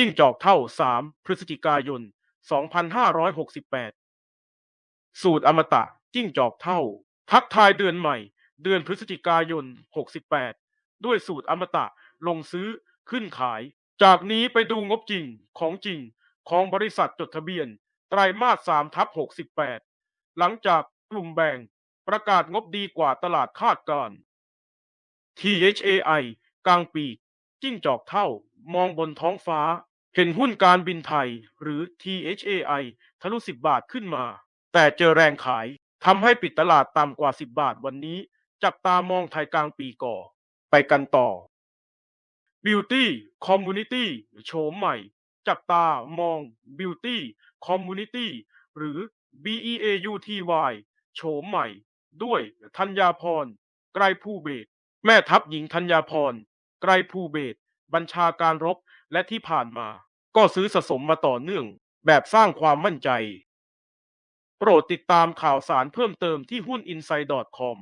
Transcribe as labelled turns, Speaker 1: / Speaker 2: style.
Speaker 1: จิ้งจอกเท่า3พฤศจิกายน 2568 สูตรอมตะจิ้งจอกเท่า ทักทายเดือนใหม่ เดือนพฤศจิกายน 68 ด้วยสูตรอมตะลงซื้อขึ้นขาย จากนี้ไปดูงบจริงของจริงของบริษัทจดทะเบียน ไตรมาส3ทับ68 หลังจากกลุ่มแบ่งประกาศงบดีกว่าตลาดคาดการ THAI กลางปี จิ้งจอกเท่ามองบนท้องฟ้า เห็นหุ้นการบินไทยหรือ THAI ทะลุ 10 บาทขึ้นมา แต่เจอแรงขายทำให้ปิดตลาดต่ำกว่า 10 บาทวันนี้ จับตามองไทยกลางปีก่อ ไปกันต่อ Beauty Community โฉมใหม่ จับตามอง Beauty Community หรือ BEAUTY โฉมใหม่ ด้วยธัญญาพรไกรผู้เบศแม่ทัพหญิงธัญญาพรไกรผู้เบศ บัญชาการรบและที่ผ่านมา ก็ซื้อสะสมมาต่อเนื่อง แบบสร้างความมั่นใจ โปรดติดตามข่าวสารเพิ่มเติมที่หุ้น inside.com